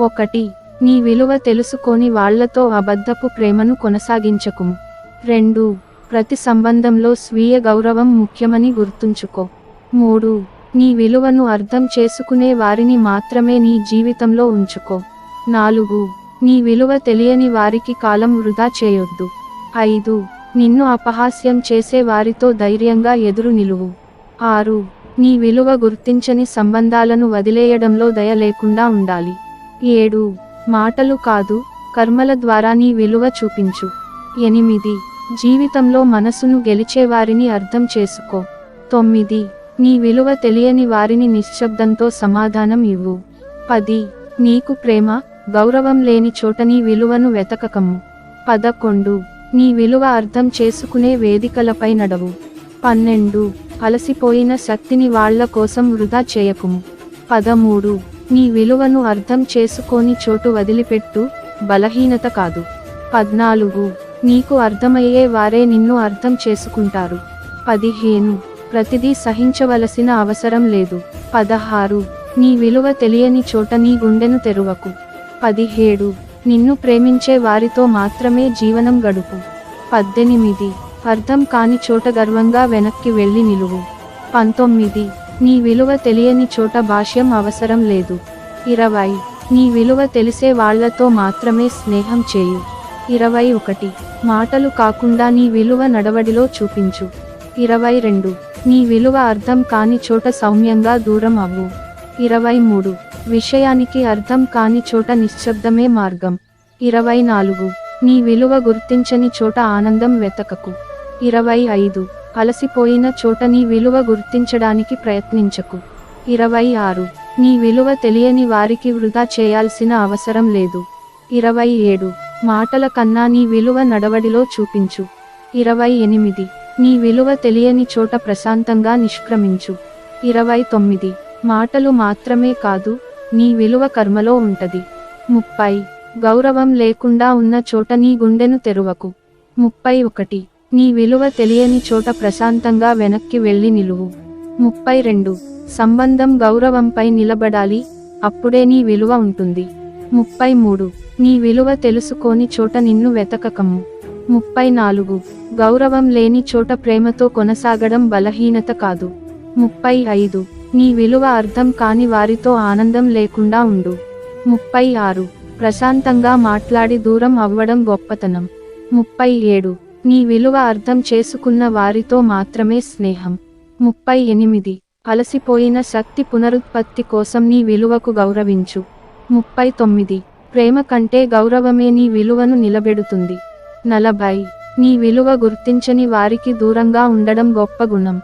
ఒకటి నీ విలువ తెలుసుకొని వాళ్ళతో అబద్ధపు ప్రేమను కొనసాగించకుము రెండు ప్రతి సంబంధంలో స్వీయ గౌరవం ముఖ్యమని గుర్తుంచుకో. మూడు నీ విలువను అర్థం చేసుకునే వారిని మాత్రమే నీ జీవితంలో ఉంచుకో. నాలుగు నీ విలువ తెలియని వారికి కాలం వృధా చేయొద్దు. ఐదు నిన్ను అపహాస్యం చేసే వారితో ధైర్యంగా ఎదురు నిలువు. ఆరు నీ విలువ గుర్తించని సంబంధాలను వదిలేయడంలో దయ లేకుండా ఉండాలి. ఏడు. మాటలు కాదు కర్మల ద్వారా నీ విలువ చూపించు. ఎనిమిది. జీవితంలో మనసును గెలిచేవారిని అర్థం చేసుకో. తొమ్మిది. నీ విలువ తెలియని వారిని నిశ్శబ్దంతో సమాధానం ఇవ్వు. పది. నీకు ప్రేమ గౌరవం లేని చోట నీ విలువను వెతకకము. పదకొండు. నీ విలువ అర్థం చేసుకునే వేదికలపై నడవు. పన్నెండు. అలసిపోయిన శక్తిని వాళ్ళ కోసం వృధా చేయకుము. పదమూడు. నీ విలువను అర్థం చేసుకోని చోటు వదిలిపెట్టు బలహీనత కాదు. పద్నాలుగు. నీకు అర్థమయ్యే వారే నిన్ను అర్థం చేసుకుంటారు. పదిహేను. ప్రతిదీ సహించవలసిన అవసరం లేదు. పదహారు. నీ విలువ తెలియని చోట నీ గుండెను తెరువకు. పదిహేడు. నిన్ను ప్రేమించే వారితో మాత్రమే జీవనం గడుపు. పద్దెనిమిది. అర్థం కాని చోట గర్వంగా వెనక్కి వెళ్ళి నిలువు. పంతొమ్మిది. నీ విలువ తెలియని చోట భాష్యం అవసరం లేదు. ఇరవై. నీ విలువ తెలిసే వాళ్ళతో మాత్రమే స్నేహం చేయు. ఇరవై ఒకటి. మాటలు కాకుండా నీ విలువ నడవడిలో చూపించు. ఇరవై రెండు. నీ విలువ అర్థం కాని చోట సౌమ్యంగా దూరం అవ్వు. ఇరవై మూడు. విషయానికి అర్థం కాని చోట నిశ్శబ్దమే మార్గం. ఇరవై నాలుగు. నీ విలువ గుర్తించని చోట ఆనందం వెతకకు. ఇరవై ఐదు. అలసిపోయిన చోట నీ విలువ గుర్తించడానికి ప్రయత్నించకు. ఇరవై ఆరు. నీ విలువ తెలియని వారికి వృధా చేయాల్సిన అవసరం లేదు. ఇరవై ఏడు. మాటల కన్నా నీ విలువ నడవడిలో చూపించు. ఇరవై ఎనిమిది. నీ విలువ తెలియని చోట ప్రశాంతంగా నిష్క్రమించు. ఇరవై తొమ్మిది. మాటలు మాత్రమే కాదు నీ విలువ కర్మలో ఉంటది. ముప్పై. గౌరవం లేకుండా ఉన్న చోట నీ గుండెను తెరువకు. ముప్పై ఒకటి. నీ విలువ తెలియని చోట ప్రశాంతంగా వెనక్కి వెళ్ళి నిలువు. ముప్పై రెండు. సంబంధం గౌరవంపై నిలబడాలి అప్పుడే నీ విలువ ఉంటుంది. ముప్పై మూడు. నీ విలువ తెలుసుకోని చోట నిన్ను వెతకకము. ముప్పై నాలుగు. గౌరవం లేని చోట ప్రేమతో కొనసాగడం బలహీనత కాదు. ముప్పై ఐదు. నీ విలువ అర్థం కాని వారితో ఆనందం లేకుండా ఉండు. ముప్పై ఆరు. ప్రశాంతంగా మాట్లాడి దూరం అవ్వడం గొప్పతనం. ముప్పై ఏడు. నీ విలువ అర్థం చేసుకున్న వారితో మాత్రమే స్నేహం. ముప్పై ఎనిమిది. అలసిపోయిన శక్తి పునరుత్పత్తి కోసం నీ విలువకు గౌరవించు. ముప్పై తొమ్మిది. ప్రేమ కంటే గౌరవమే నీ విలువను నిలబెడుతుంది. నలభై. నీ విలువ గుర్తించని వారికి దూరంగా ఉండడం గొప్ప గుణం.